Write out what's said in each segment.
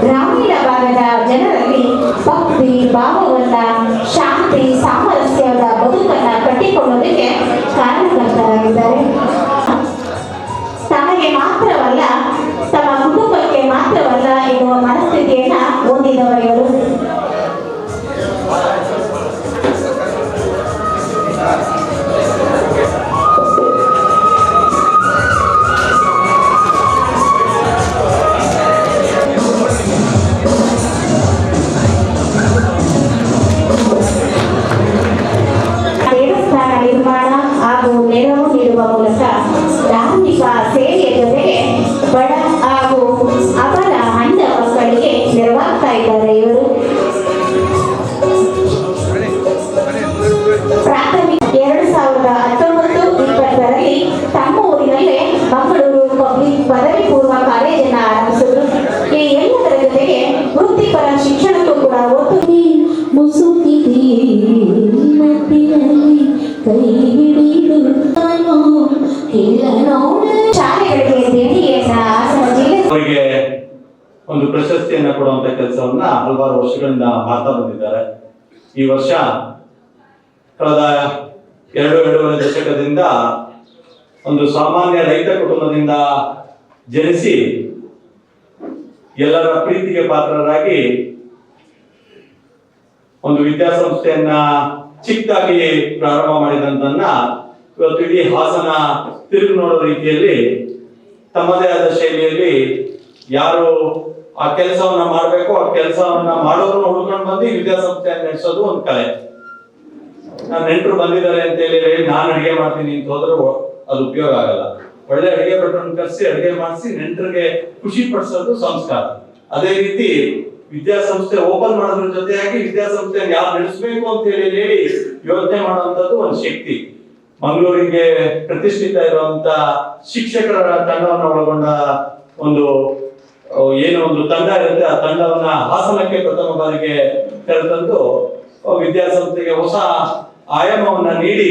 ಗ್ರಾಮೀಣ ಭಾಗದ ಜನರಲ್ಲಿ ಭಕ್ತಿ ಭಾವ ಅವರಿಗೆ ಒಂದು ಪ್ರಶಸ್ತಿಯನ್ನ ಕೊಡುವಂತ ಕೆಲಸವನ್ನ ಹಲವಾರು ವರ್ಷಗಳಿಂದ ಮಾಡ್ತಾ ಬಂದಿದ್ದಾರೆ. ಈ ವರ್ಷ ಕಳೆದ ಎರಡು, ಎರಡೂವರೆ ದಶಕದಿಂದ ಒಂದು ಸಾಮಾನ್ಯ ರೈತ ಕುಟುಂಬದಿಂದ ಜನಿಸಿ ಎಲ್ಲರ ಪ್ರೀತಿಗೆ ಪಾತ್ರರಾಗಿ ಒಂದು ವಿದ್ಯಾಸಂಸ್ಥೆಯನ್ನ ಚಿಕ್ಕದಾಗಿ ಪ್ರಾರಂಭ ಮಾಡಿದಂತನ್ನ ಇವತ್ತು ಇಡೀ ಹಾಸನ ತಿರುಗಿ ನೋಡೋ ರೀತಿಯಲ್ಲಿ ತಮ್ಮದೇ ಆದ ಶೈಲಿಯಲ್ಲಿ ಯಾರು ಆ ಕೆಲಸವನ್ನ ಮಾಡಬೇಕು ಆ ಕೆಲಸವನ್ನ ಮಾಡೋರು ಹುಡ್ಕೊಂಡು ಬಂದು ವಿದ್ಯಾಸಂಸ್ಥೆಯನ್ನ ನಡೆಸೋದು ಒಂದು ಕಲೆ. ನನ್ನ ನೆಂಟರು ಬಂದಿದ್ದಾರೆ ಅಂತ ಹೇಳಿ ನಾನು ಅಡಿಗೆ ಮಾಡ್ತೀನಿ ಅಂತ ಹೋದ್ರೆ ಅದು ಉಪಯೋಗ ಆಗಲ್ಲ. ಒಳ್ಳೆ ಅಡಿಗೆ ಭಟ್ರನ್ನು ಕರೆಸಿ ಅಡಿಗೆ ಮಾಡಿಸಿ ನೆಂಟರಿಗೆ ಖುಷಿ ಪಡಿಸೋದು ಸಂಸ್ಕಾರ. ಅದೇ ರೀತಿ ವಿದ್ಯಾಸಂಸ್ಥೆ ಓಪನ್ ಮಾಡೋದ್ರ ಜೊತೆಯಾಗಿ ವಿದ್ಯಾಸಂಸ್ಥೆ ಯಾರು ನಡೆಸಬೇಕು ಅಂತ ಹೇಳಿ ಹೇಳಿ ಯೋಚನೆ ಮಾಡುವಂತದ್ದು ಒಂದು ಶಕ್ತಿ. ಮಂಗಳೂರಿಗೆ ಪ್ರತಿಷ್ಠಿತ ಇರುವಂತ ಶಿಕ್ಷಕರ ತಂಡವನ್ನು ಒಳಗೊಂಡ ಒಂದು ಏನು ಒಂದು ತಂಡ ಇರುತ್ತೆ. ಆ ತಂಡವನ್ನ ಹಾಸನಕ್ಕೆ ಪ್ರಥಮ ಬಾರಿಗೆ ಕರೆತಂದು ವಿದ್ಯಾಸಂಸ್ಥೆಗೆ ಹೊಸ ಆಯಾಮವನ್ನ ನೀಡಿ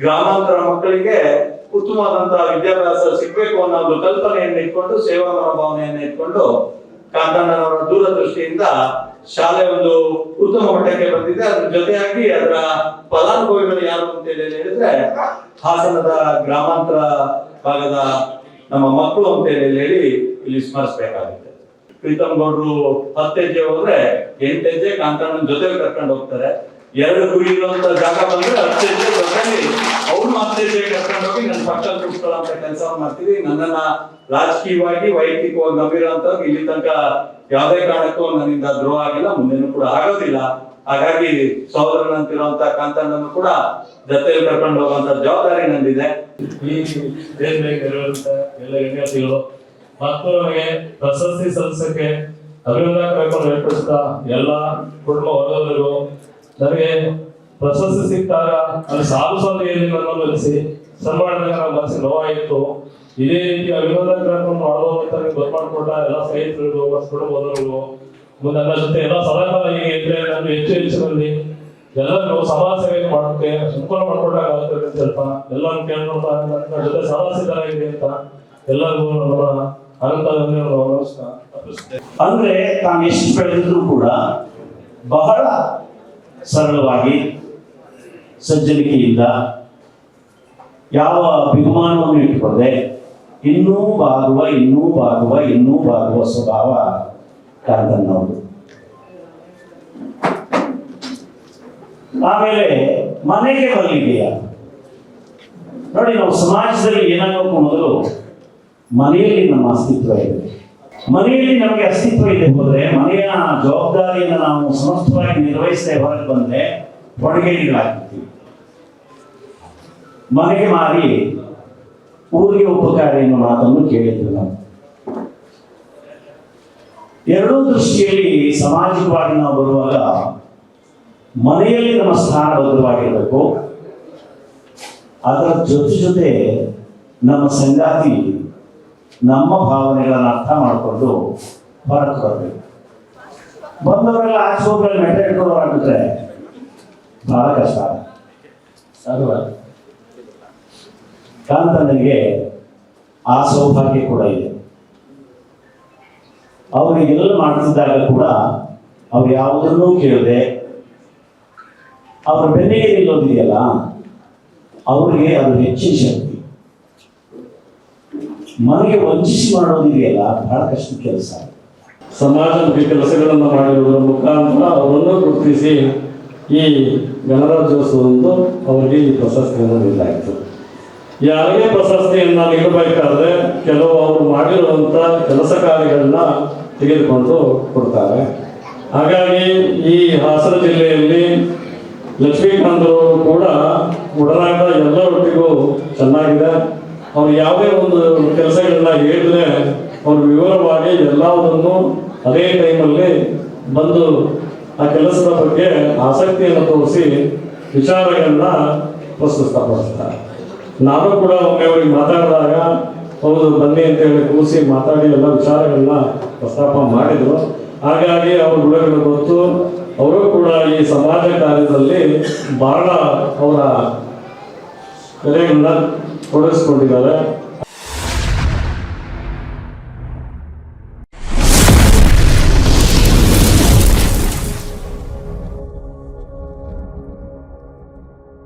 ಗ್ರಾಮಾಂತರ ಮಕ್ಕಳಿಗೆ ಉತ್ತಮವಾದಂತಹ ವಿದ್ಯಾಭ್ಯಾಸ ಸಿಗ್ಬೇಕು ಅನ್ನೋ ಒಂದು ಕಲ್ಪನೆಯನ್ನು ಇಟ್ಕೊಂಡು ಸೇವಾ ಮನೋಭಾವನೆಯನ್ನು ಇಟ್ಕೊಂಡು ಕಾಂತಣ್ಣನವರ ದೂರದೃಷ್ಟಿಯಿಂದ ಶಾಲೆ ಒಂದು ಉತ್ತಮ ಮಟ್ಟಕ್ಕೆ ಬಂದಿದೆ. ಅದ್ರ ಜೊತೆಯಾಗಿ ಅದರ ಫಲಾನುಭವಿಗಳು ಯಾರು ಅಂತ ಹೇಳಿ ಹೇಳಿದ್ರೆ, ಹಾಸನದ ಗ್ರಾಮಾಂತರ ಭಾಗದ ನಮ್ಮ ಮಕ್ಕಳು ಅಂತ ಹೇಳಿ ಇಲ್ಲಿ ಸ್ಮರಿಸಬೇಕಾಗುತ್ತೆ. ಪ್ರೀತಮ್ ಗೌಡ್ರು ಹತ್ತು ಹೆಜ್ಜೆ ಹೋದ್ರೆ ಎಂಟು ಹೆಜ್ಜೆ ಕಾಂತಣ್ಣನ ಜೊತೆ ಕರ್ಕೊಂಡು ಹೋಗ್ತಾರೆ. ಎರಡು ಕುರಿ ಇರುವಂತ ಜಾಗ ಬಂದ್ರೆ ಹತ್ತು ಹೆಜ್ಜೆ ಜೊತೆಲಿ ಅವ್ರು ಹತ್ತು ಕರ್ಕೊಂಡು ಹೋಗಿ ನನ್ನ ಪಕ್ಕದಲ್ಲಿ ಅಂತ ಕೆಲಸ ಮಾಡ್ತೀವಿ ನನ್ನನ್ನ ರಾಜಕೀಯವಾಗಿ, ವೈಯಕ್ತಿಕವಾಗಿ ಅಂತ ಇಲ್ಲಿ ತನಕ ಯಾವುದೇ ಕಾರಣಕ್ಕೂ ನನ್ನಿಂದ ದ್ರೋಹ ಆಗಿಲ್ಲ. ಮುಂದೆನೂ ಕೂಡ ಆಗೋದಿಲ್ಲ. ಹಾಗಾಗಿ ಸಹೋದರನಂತಿರುವಂತ ಕಾಂತಣ್ಣನು ಕೂಡ ಜೊತೆಯಲ್ಲಿ ಕರ್ಕೊಂಡು ಹೋಗುವಂತ ಜವಾಬ್ದಾರಿ ನಂದಿದೆ. ಈ ಎಲ್ಲ ಮತ್ತು ನಮಗೆ ಪ್ರಶಸ್ತಿ ಸದಸ್ಯಕ್ಕೆ ಅಭಿನಂದನೆ ಕಾರ್ಯಕ್ರಮ ಏರ್ಪಡಿಸಿದ ಎಲ್ಲ ಕುಟುಂಬ ವರ್ಗದವರಿಗೂ ನನಗೆ ಪ್ರಶಸ್ತಿ ಸಿಕ್ಕಾಗ ಅಲ್ಲಿ ಸಾಲು ಸಾಲು ಏನಿಲ್ಲ ಅನ್ನೋದು ಸನ್ಮಾನ ಮನಸ್ಸಿಗೆ ನೋವಾಯಿತು ಇದೇ ರೀತಿ ಅಭಿನಂದನ ಕಾರ್ಯಕ್ರಮ ಮಾಡೋದು ಅಂತ ನನಗೆ ಗೊತ್ತು ಮಾಡಿಕೊಟ್ಟ ಎಲ್ಲ ಸ್ನೇಹಿತರು ಮಸ್ಕೊಂಡು ಬಂದವರು ಮುಂದೆ ನನ್ನ ಜೊತೆ ಎಲ್ಲ ಸದಾಕಾಲ ಹೇಗೆ ಇದ್ರೆ ನಾನು ಹೆಚ್ಚು ಹೆಚ್ಚಿನಲ್ಲಿ ಎಲ್ಲರೂ ಸಮಾಜ ಸೇವೆ ಮಾಡೋಕೆ ಅನುಕೂಲ ಮಾಡ್ಕೊಂಡಾಗ ಆಗ್ತದೆ ಸ್ವಲ್ಪ ಎಲ್ಲರೂ ಕೇಳ್ಕೊಳ್ತಾ ನನ್ನ ಜೊತೆ ಸಮಾಸಿತರಾಗಿದೆ ಅಂತ ಎಲ್ಲರಿಗೂ ನಮ್ಮ ಅನಂತ. ಅಂದ್ರೆ ತಾನು ಎಷ್ಟು ಬೆಳೆದಿದ್ರು ಕೂಡ ಬಹಳ ಸರಳವಾಗಿ ಸಜ್ಜನಿಕೆಯಿಂದ ಯಾವ ಅಭಿಮಾನವನ್ನು ಇಟ್ಟುಕೊಳ್ಳದೆ ಇನ್ನೂ ಬಾಗುವ ಇನ್ನೂ ಬಾಗುವ ಇನ್ನೂ ಬಾಗುವ ಸ್ವಭಾವ ಕಾಂತನ್ನವರು ಆಮೇಲೆ ಮನೆಗೆ ಮಲ್ಲಿಗೆಯ ನೋಡಿ, ನಾವು ಸಮಾಜದಲ್ಲಿ ಏನಾಗಬೇಕು ಮೊದಲು ಮನೆಯಲ್ಲಿ ನಮ್ಮ ಅಸ್ತಿತ್ವ ಇದೆ. ಮನೆಯಲ್ಲಿ ನಮಗೆ ಅಸ್ತಿತ್ವ ಇದೆ ಹೋದ್ರೆ, ಮನೆಯ ಜವಾಬ್ದಾರಿಯನ್ನು ನಾವು ಸಮರ್ಥವಾಗಿ ನಿರ್ವಹಿಸದೆ ಹೊರಗೆ ಬಂದ್ರೆ ಹೊಣೆಗೇಡಿಗಳಾಗ್ತೀವಿ ಮನೆಗೆ ಮಾರಿ ಊರಿಗೆ ಉಪಕಾರ ಎನ್ನುವ ಮಾತನ್ನು ಕೇಳಿದ್ರು ನಾವು ಎರಡೂ ದೃಷ್ಟಿಯಲ್ಲಿ ಸಾಮಾಜಿಕವಾಗಿ ನಾವು ಬರುವಾಗ ಮನೆಯಲ್ಲಿ ನಮ್ಮ ಸ್ಥಾನ ಭದ್ರವಾಗಿರಬೇಕು. ಅದರ ಜೊತೆ ಜೊತೆ ನಮ್ಮ ಸಂಗಾತಿ ನಮ್ಮ ಭಾವನೆಗಳನ್ನು ಅರ್ಥ ಮಾಡಿಕೊಂಡು ಹೊರಗೆ ಬರಬೇಕು. ಬಂದವರೆಲ್ಲ ಹೋಗ್ರಲ್ಲಿ ಮೆಟ್ಟ ಇಟ್ಕೊಳ್ಳೋರಾಗಿದ್ರೆ ಬಹಳ ಕಷ್ಟ. ಸರ್ವ ಕಾಂತನಿಗೆ ಆ ಸೌಭಾಗ್ಯ ಕೂಡ ಇದೆ. ಅವರು ಎಲ್ಲ ಮಾಡ್ತಿದ್ದಾಗ ಕೂಡ ಅವ್ರು ಯಾವುದನ್ನೂ ಕೇಳದೆ ಅವ್ರ ಬೆನ್ನಿಗೆ ನಿಲ್ಲೋದಿದೆಯಲ್ಲ, ಅವ್ರಿಗೆ ಅದು ಹೆಚ್ಚಿನ ಶಕ್ತಿ. ಮನೆಗೆ ವಂಚಿಸಿ ಮಾಡೋದಿದೆಯಲ್ಲ ಬಹಳ ಕಷ್ಟ ಕೆಲಸ. ಸಮಾಜಮುಖಿ ಕೆಲಸಗಳನ್ನು ಮಾಡಿರುವುದರ ಮುಖಾಂತರ ಅವರನ್ನು ಗುರುತಿಸಿ ಈ ಗಣರಾಜ್ಯೋತ್ಸವದಂದು ಅವರಿಗೆ ಈ ಪ್ರಶಸ್ತಿಯನ್ನು ನೀಡಲಾಯಿತು. ಯಾರಿಗೆ ಪ್ರಶಸ್ತಿಯನ್ನು ನೀಡಬೇಕಾದ್ರೆ ಕೆಲವು ಅವರು ಮಾಡಿರುವಂಥ ಕೆಲಸ ಕಾರ್ಯಗಳನ್ನ ತೆಗೆದುಕೊಂಡು ಕೊಡ್ತಾರೆ. ಹಾಗಾಗಿ ಈ ಹಾಸನ ಜಿಲ್ಲೆಯಲ್ಲಿ ಲಕ್ಷ್ಮೀಕಾಂತರವರು ಕೂಡ ಒಡನಾಟ ಎಲ್ಲರೊಟ್ಟಿಗೂ ಚೆನ್ನಾಗಿದೆ. ಅವ್ರು ಯಾವುದೇ ಒಂದು ಕೆಲಸಗಳನ್ನ ಹೇಳಿದ್ರೆ ಅವ್ರು ವಿವರವಾಗಿ ಎಲ್ಲವುದನ್ನು ಅದೇ ಟೈಮಲ್ಲಿ ಬಂದು ಆ ಕೆಲಸದ ಬಗ್ಗೆ ಆಸಕ್ತಿಯನ್ನು ತೋರಿಸಿ ವಿಚಾರಗಳನ್ನ ಪ್ರಸ್ತುತಪಡಿಸ್ತಾರೆ. ನಾನು ಕೂಡ ಒಮ್ಮೆ ಅವ್ರಿಗೆ ಮಾತಾಡಿದಾಗ, ಹೌದು, ಬನ್ನಿ ಅಂತ ಹೇಳಿ ಕೂರಿಸಿ ಮಾತಾಡಿ ಎಲ್ಲ ವಿಚಾರಗಳನ್ನ ಪ್ರಸ್ತಾಪ ಮಾಡಿದ್ರು. ಹಾಗಾಗಿ ಅವ್ರ ಗುಣಗಳು ಗೊತ್ತು. ಅವರು ಕೂಡ ಈ ಸಮಾಜ ಕಾರ್ಯದಲ್ಲಿ ಬಹಳ ಅವರ விலைகள்லாம் ப்ரொடியூஸ் பண்ணுறதால